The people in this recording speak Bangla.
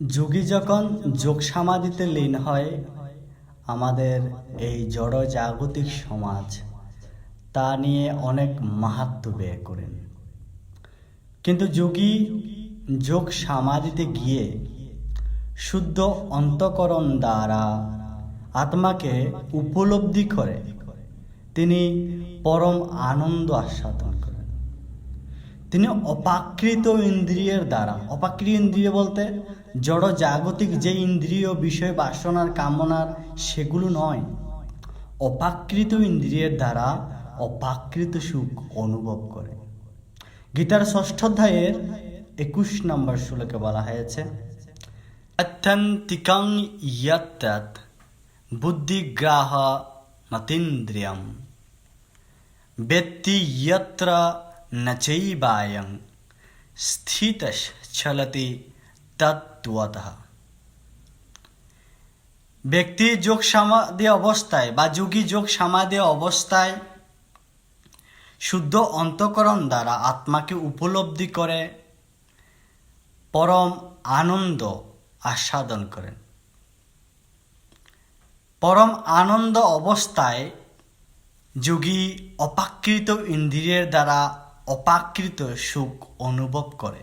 যোগী যখন যোগ সমাধিতে লীন হয়, আমাদের এই জড় জাগতিক সমাজ তা নিয়ে অনেক মাহাত্ম ব্যয় করেন। কিন্তু যোগী যোগ সমাধিতে গিয়ে শুদ্ধ অন্তকরণ দ্বারা আত্মাকে উপলব্ধি করে, তিনি পরম আনন্দ আস্বাদন করেন। তিনি অপাকৃত ইন্দ্রিয়ের দ্বারা। অপাকৃত ইন্দ্রিয় বলতে জড় জাগতিক যে ইন্দ্রিয় বিষয় বাসনার কামনার সেগুলো নয়। অপাকৃত ইন্দ্রিয়ের দ্বারা অপাকৃত সুখ অনুভব করে। গীতার ষষ্ঠ অধ্যায়ের একুশ নম্বর শ্লোকে বলা হয়েছে অত্যন্তিকং ইয়ত্তৎ বুদ্ধিগ্রাহ মতীন্দ্রিয়ম ব্যক্তি যত্র চৈবায়ং স্থিতশ্চলতি তত্ত্বতঃ ব্যক্তি যোগ সমাধি অবস্থায় বা যোগী যোগ সমাধি অবস্থায় শুদ্ধ অন্তকরণ দ্বারা আত্মাকে উপলব্ধি করে, পরম আনন্দ আস্বাদন করেন। পরম আনন্দ অবস্থায় যোগী অপাকৃত ইন্দ্রিয়ের দ্বারা অপাকৃত সুখ অনুভব করে।